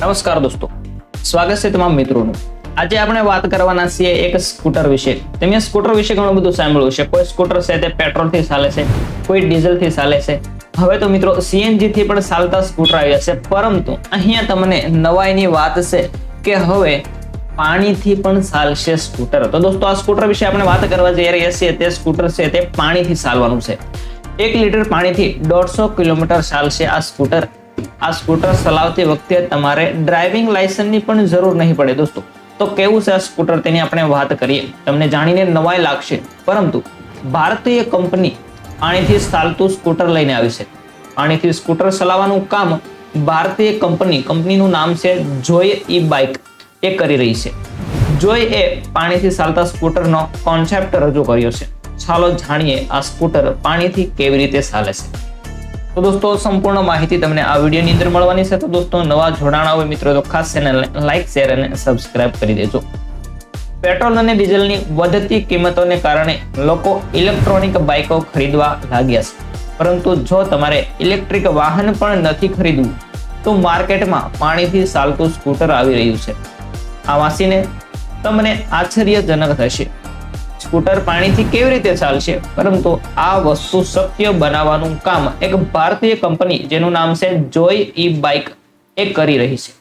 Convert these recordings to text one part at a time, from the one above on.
નમસ્કાર દોસ્તો. સ્વાગત છે તમામ મિત્રોનું. આજે આપણે વાત કરવાના છીએ એક સ્કૂટર વિશે. તમે સ્કૂટર વિશે ઘણું બધું સાંભળ્યું છે કોઈ સ્કૂટર છે તે પેટ્રોલથી ચાલે છે, કોઈ ડીઝલથી ચાલે છે. હવે તો મિત્રો સીએનજી થી પણ ચાલતા સ્કૂટર આવ્યા છે. પરંતુ અહીંયા તમને નવાઈની વાત છે કે હવે પાણીથી પણ ચાલશે સ્કૂટર. તો દોસ્તો આ સ્કૂટર વિશે આપણે વાત કરવા જઈ રહ્યા છીએ. તે સ્કૂટર છે તે પાણીથી ચાલવાનું છે. એક લીટર પાણીથી દોઢસો કિલોમીટર ચાલશે આ સ્કૂટર. આ સ્કૂટર ચલાવતી વખતે તમારે ડ્રાઇવિંગ લાયસન્સની પણ જરૂર નહીં પડે દોસ્તો. તો કેવું છે આ સ્કૂટર? તેની આપણે વાત કરીએ. તમને જાણીને નવાઈ લાગશે. પરંતુ ભારતીય કંપની આણીથી ચાલતું સ્કૂટર લઈને આવી છે. આણીથી સ્કૂટર ચલાવવાનું કામ ભારતીય કંપની, કંપનીનું નામ છે જોય ઈ બાઇક એ કરી રહી છે. જોય એ પાણીથી ચાલતા સ્કૂટરનો કોન્સેપ્ટ રજૂ કર્યો છે. ચાલો જાણીએ આ સ્કૂટર પાણીથી કેવી રીતે ચાલે છે. તો દોસ્તો, સંપૂર્ણ માહિતી તમને આ વિડીયોની અંદર મળવાની છે. તો દોસ્તો, નવા જોડાણા હોય મિત્રો, તો ખાસ ચેનલને લાઈક શેર અને સબસ્ક્રાઇબ કરી દેજો. પેટ્રોલ અને ડીઝલની વધતી કિંમતોને કારણે લોકો ઇલેક્ટ્રોનિક બાઇકો ખરીદવા લાગ્યા છે. પરંતુ જો તમારે ઇલેક્ટ્રિક વાહન પણ નથી ખરીદવું, તો માર્કેટમાં પાણીથી ચાલતું સ્કૂટર આવી રહ્યું છે. આ વાંચીને તમને આશ્ચર્યજનક થશે સ્કૂટર પાણીથી કેવી રીતે ચાલશે? પરંતુ આ વસ્તુ શક્ય બનાવવાનું કામ એક ભારતીય કંપની જેનું નામ છે જોય ઈ બાઇક એ કરી રહી છે.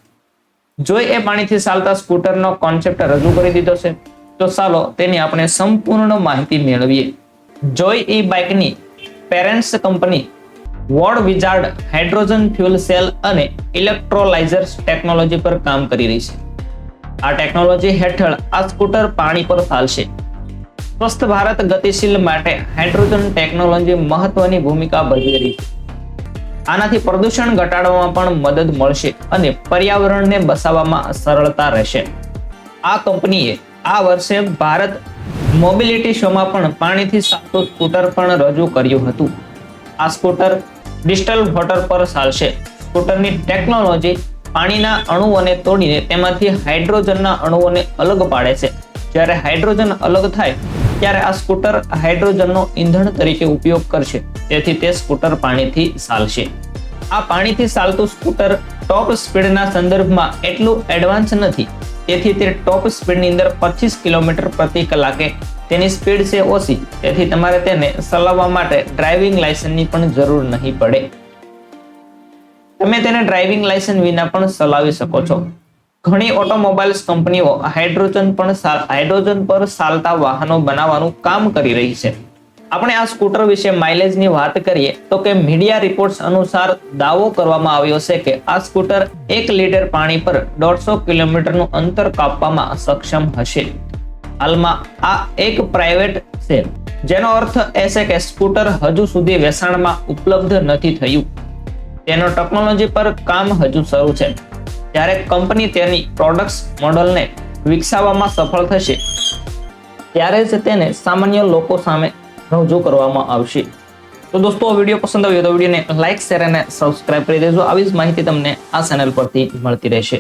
જોય એ પાણીથી ચાલતા સ્કૂટરનો કોન્સેપ્ટ રજૂ કરી દીધો છે. તો ચાલો તેની આપણે સંપૂર્ણ માહિતી મેળવીએ. જોય ઈ બાઇકની parents company Ward Wizard hydrogen fuel cell અને ઇલેક્ટ્રોલાઇઝર્સ ટેકનોલોજી પર કામ કરી રહી છે. આ ટેકનોલોજી હેઠળ આ સ્કૂટર પાણી પર ચાલશે. સ્વસ્થ ભારત ગતિશીલ માટે હાઇડ્રોજન ટેકનોલોજી મહત્વની ભૂમિકા ભજવી રહી છે. આનાથી પ્રદૂષણ ઘટાડવામાં પણ મદદ મળશે અને પર્યાવરણને બસાવવામાં સરળતા રહેશે. આ કંપનીએ આ વર્ષે ભારત મોબિલિટી શોમાં પણ પાણીથી ચાલતું સ્કૂટર પણ રજૂ કર્યું હતું. આ સ્કૂટર ડિજિટલ વોટર પર ચાલશે. સ્કૂટરની ટેકનોલોજી પાણીના અણુઓને તોડીને તેમાંથી હાઇડ્રોજનના અણુઓને અલગ પાડે છે. જ્યારે હાઇડ્રોજન અલગ થાય ત્યારે આ સ્કૂટર હાઇડ્રોજનનો ઈંધણ તરીકે ઉપયોગ કરશે. તેથી તે સ્કૂટર પાણીથી ચાલશે. આ પાણીથી ચાલતું સ્કૂટર ટોપ સ્પીડના સંદર્ભમાં એટલું એડવાન્સ નથી. તેથી તે ટોપ સ્પીડની અંદર પચીસ કિલોમીટર પ્રતિ કલાકે તેની સ્પીડ છે ઓછી. તેથી તમારે તેને ચલાવવા માટે ડ્રાઇવિંગ લાયસન્સની પણ જરૂર નહીં પડે. તમે તેને ડ્રાઇવિંગ લાયસન્સ વિના પણ ચલાવી શકો છો. ઘણી ઓટોમોબાઈલ્સ કંપનીઓ હાઇડ્રોજન પણ હાઇડ્રોજન પર ચાલતા વાહનો બનાવવાનું કામ કરી રહી છે. આપણે આ સ્કૂટર વિશે માઇલેજની વાત કરીએ તો કે મીડિયા રિપોર્ટ્સ અનુસાર દાવો કરવામાં આવ્યો છે કે આ સ્કૂટર એક લીટર પાણી પર દોઢસો કિલોમીટરનું અંતર કાપવામાં સક્ષમ હશે. હાલમાં આ એક પ્રાઇવેટ છે. જેનો અર્થ એ છે કે સ્કૂટર હજુ સુધી વેચાણમાં ઉપલબ્ધ નથી થયું. તેનો ટેકનોલોજી પર કામ હજુ શરૂ છે. જ્યારે કંપની તેની પ્રોડક્ટ્સ મોડલને વિકસાવવામાં સફળ થશે. ત્યારે જ તેને સામાન્ય લોકો સામે રજૂ કરવામાં આવશે. તો દોસ્તો વીડિયો પસંદ આવ્યો તો વિડીયોને લાઇક શેર અને સબસ્ક્રાઇબ કરી દેજો. આવી જ માહિતી તમને આ ચેનલ પરથી મળતી રહેશે.